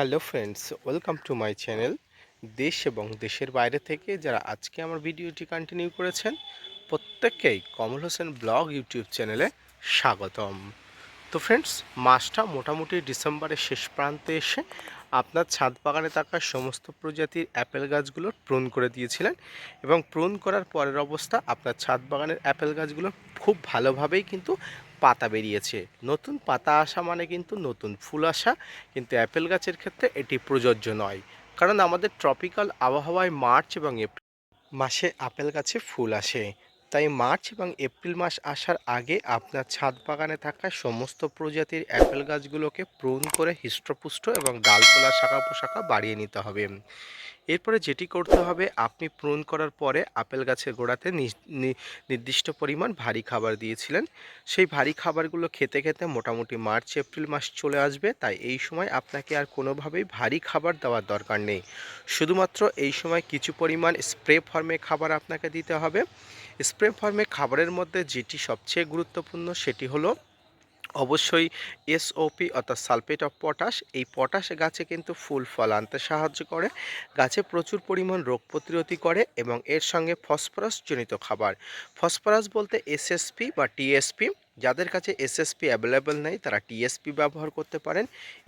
Hello friends welcome to my channel দেশ এবং দেশের বাইরে থেকে যারা আজকে আমার ভিডিওটি কন্টিনিউ করেছেন, প্রত্যেককেই কমল হোসেন ব্লগ ইউটিউব চ্যানেলে স্বাগতম। তো ফ্রেন্ডস মাসটা মোটামুটি ডিসেম্বরের শেষ প্রান্তে এসে আপনার ছাদ বাগানে থাকা সমস্ত প্রজাতির অ্যাপেল গাছগুলো প্রুন করে দিয়েছিলেন এবং প্রুন করার পরের অবস্থা আপনার ছাদ বাগানের অ্যাপেল গাছগুলো খুব ভালোভাবেই কিন্তু পাতা বেরিয়েছে। নতুন পাতা আসা মানে কিন্তু নতুন ফুল আসা। কিন্তু অ্যাপেল গাছের ক্ষেত্রে এটি প্রযোজ্য নয়। কারণ আমাদের ট্রপিক্যাল আবহাওয়ায় মার্চ এবং এপ্রিল মাসে আপেল গাছে ফুল আসে। তাই মার্চ এবং এপ্রিল মাস আসার আগে আপনার ছাদ বাগানে থাকা সমস্ত প্রজাতির অ্যাপেল গাছগুলোকে প্রুন করে হৃষ্টপুষ্ট এবং ডালপালা শাখা পোশাখা বাড়িয়ে নিতে হবে। এরপরে যেটি করতে হবে, আপনি প্রুন করার পরে আপেল গাছের গোড়াতে নির্দিষ্ট পরিমাণ ভারী খাবার দিয়েছিলেন। সেই ভারী খাবারগুলো খেতে খেতে মোটামুটি মার্চ, এপ্রিল মাস চলে আসবে, তাই এই সময় আপনাকে আর কোনোভাবেই ভারী খাবার দেওয়ার দরকার নেই। শুধুমাত্র এই সময় কিছু পরিমাণ স্প্রে ফর্মে খাবার আপনাকে দিতে হবে। স্প্রে ফর্মে খাবারের মধ্যে যেটি সবচেয়ে গুরুত্বপূর্ণ সেটি হলো অবশ্যই এসওপি অর্থাৎ সালফেট অফ পটাশ এই পটাশ গাছে কিন্তু ফুল ফল আনতে সাহায্য করে। গাছে প্রচুর পরিমাণ রোগ প্রতিরোধী করে এবং এর সঙ্গে ফসফরাসজনিত খাবার। ফসফরাস বলতে এসএসপি বা টিএসপি যাদের কাছে এসএসপি অ্যাভেলেবেল নেই, তারা টিএসপি ব্যবহার করতে পারেন।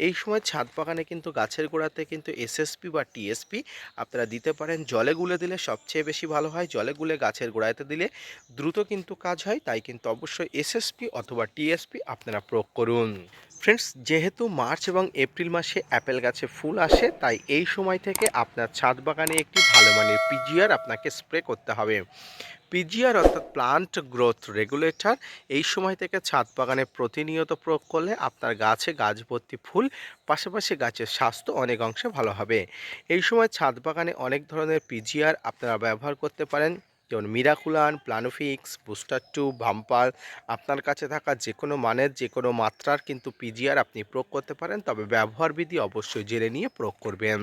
এই সময় ছাদ বাগানে কিন্তু গাছের গোড়াতে কিন্তু এসএসপি বা টিএসপি আপনারা দিতে পারেন। জলে গুলে দিলে সবচেয়ে বেশি ভালো হয়। জলে গুলে গাছের গোড়াতে দিলে দ্রুত কিন্তু কাজ হয়, তাই কিন্তু অবশ্যই এসএসপি অথবা টিএসপি আপনারা প্রয়োগ করুন। ফ্রেন্ডস যেহেতু মার্চ এবং এপ্রিল মাসে অ্যাপেল গাছে ফুল আসে, তাই এই সময় থেকে আপনার ছাদ বাগানে একটি ভালো মানের পিজিআর আপনাকে স্প্রে করতে হবে। পিজিআর অর্থাৎ প্লান্ট গ্রোথ রেগুলেটর এই সময় থেকে ছাদ বাগানে প্রতিনিয়ত প্রয়োগ করলে আপনার গাছে গাছ ভর্তি ফুল, পাশাপাশি গাছের স্বাস্থ্য অনেক অংশে ভালো হবে। এই সময় ছাদ বাগানে অনেক ধরনের পিজিআর আপনারা ব্যবহার করতে পারেন, যেমন Miraculan, Planofix, booster to Vamper. আপনার কাছে থাকা যে কোনো মানের যে কোনো মাত্রার কিন্তু পিজিআর আপনি প্রয়োগ করতে পারেন, তবে ব্যবহার বিধি অবশ্যই জেনে নিয়ে প্রয়োগ করবেন।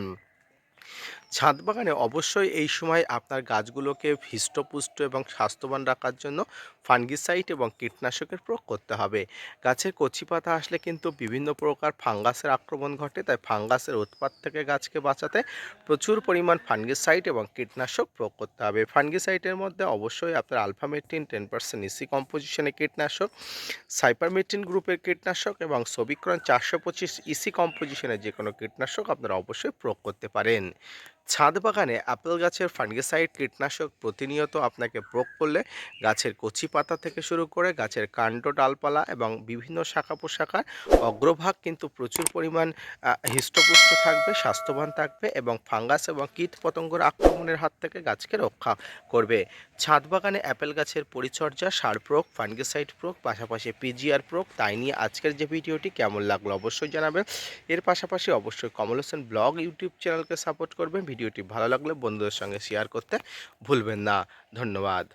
ছাদ বাগানে অবশ্যই এই সময় আপনার গাছগুলোকে হৃষ্টপুষ্ট এবং স্বাস্থ্যবান রাখার জন্য ফাঙ্গিসাইড এবং কীটনাশকের প্রয়োগ করতে হবে। গাছের কচি পাতা আসলে কিন্তু বিভিন্ন প্রকার ফাঙ্গাসের আক্রমণ ঘটে, তাই ফাঙ্গাসের উৎপাত থেকে গাছকে বাঁচাতে প্রচুর পরিমাণ ফাঙ্গিসাইড এবং কীটনাশক প্রয়োগ করতে হবে। ফাঙ্গিসাইডের মধ্যে অবশ্যই আপনার আলফামেটিন টেন পার্সেন্ট ইসি কম্পোজিশনের কীটনাশক সাইপারমেটিন গ্রুপের কীটনাশক এবং সবিক্রন চারশো পঁচিশ ইসি কম্পোজিশনের যে কোনো কীটনাশক আপনারা অবশ্যই প্রয়োগ করতে পারেন। ছাদ বাগানে আপেল গাছের ফাঙ্গিসাইড কীটনাশক প্রতিনিয়ত আপনাকে প্রয়োগ করলে গাছের কচি পাতা থেকে শুরু করে গাছের কাণ্ড ডালপালা এবং বিভিন্ন শাখা পোশাখার অগ্রভাগ কিন্তু প্রচুর পরিমাণ হৃষ্টপুষ্ট থাকবে, স্বাস্থ্যবান থাকবে এবং ফাঙ্গাস এবং কীট পতঙ্গর আক্রমণের হাত থেকে গাছকে রক্ষা করবে। ছাদ বাগানে অ্যাপেল গাছের পরিচর্যা, সার প্রয়োগ, ফাঙ্গিসাইড প্রয়োগ, পাশাপাশি পিজিআর প্রয়োগ, তাই নিয়ে আজকের যে ভিডিওটি কেমন লাগল অবশ্যই জানাবেন। এর পাশাপাশি অবশ্যই কমল হোসেন ব্লগ, ইউটিউব চ্যানেলকে সাপোর্ট করবেন। ভিডিওটি ভালো লাগলে বন্ধুদের সঙ্গে শেয়ার করতে ভুলবেন না। ধন্যবাদ।